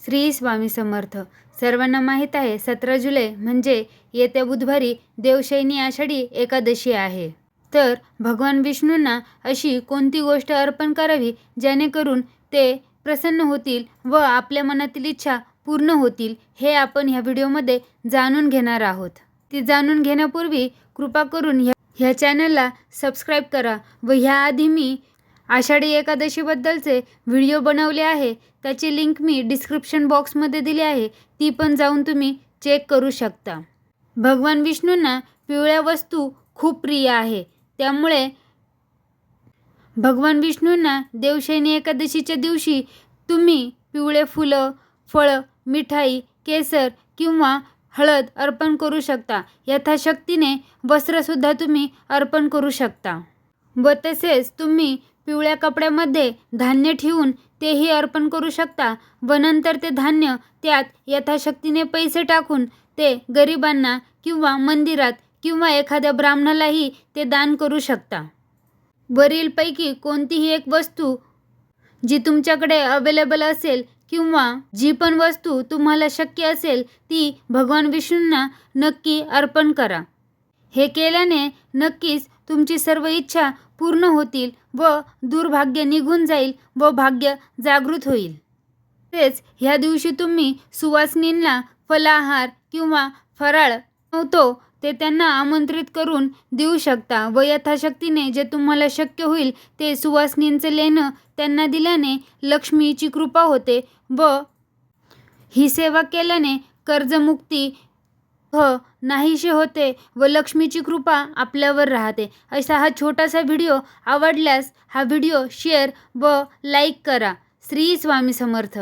श्री स्वामी समर्थ. सर्वांना माहीत आहे सतरा जुलै म्हणजे येत्या बुधवारी देवशैनी आषाढी एकादशी आहे. तर भगवान विष्णूंना अशी कोणती गोष्ट अर्पण करावी जेणेकरून ते प्रसन्न होतील व आपल्या मनातील इच्छा पूर्ण होतील हे आपण ह्या व्हिडिओमध्ये जाणून घेणार आहोत. ती जाणून घेण्यापूर्वी कृपा करून ह्या ह्या चॅनलला सबस्क्राईब करा व ह्याआधी मी आषाढी एकादशीबद्दलचे व्हिडिओ बनवले आहे. त्याची लिंक मी डिस्क्रिप्शन बॉक्समध्ये दिली आहे. ती पण जाऊन तुम्ही चेक करू शकता. भगवान विष्णूंना पिवळ्या वस्तू खूप प्रिय आहे. त्यामुळे भगवान विष्णूंना देवशैनी एकादशीच्या दिवशी तुम्ही पिवळे फुलं फळं मिठाई केसर किंवा हळद अर्पण करू शकता. यथाशक्तीने वस्त्रसुद्धा तुम्ही अर्पण करू शकता. व तसेच तुम्ही पिवळ्या कपड्यामध्ये धान्य ठेवून तेही अर्पण करू शकता व नंतर ते धान्य त्यात यथाशक्तीने पैसे टाकून ते गरिबांना किंवा मंदिरात किंवा एखाद्या ब्राह्मणालाही ते दान करू शकता. वरीलपैकी कोणतीही एक वस्तू जी तुमच्याकडे अवेलेबल असेल किंवा जी पण वस्तू तुम्हाला शक्य असेल ती भगवान विष्णूंना नक्की अर्पण करा. हे केल्याने नक्कीच तुमची सर्व इच्छा पूर्ण होतील व दुर्भाग्य निघून जाईल व भाग्य जागृत होईल. तेच ह्या दिवशी तुम्ही सुवासिनींना फलाहार किंवा फराळ नव्हतो ते त्यांना आमंत्रित करून देऊ शकता व यथाशक्तीने जे तुम्हाला शक्य होईल ते सुवासिनींचं लेणं त्यांना दिल्याने लक्ष्मीची कृपा होते व ही सेवा केल्याने कर्जमुक्ती हो, ह नाहीसे होते व लक्ष्मीची कृपा आपल्यावर राहते. असा हा छोटासा व्हिडिओ आवडल्यास हा व्हिडिओ शेअर व लाईक करा. श्री स्वामी समर्थ.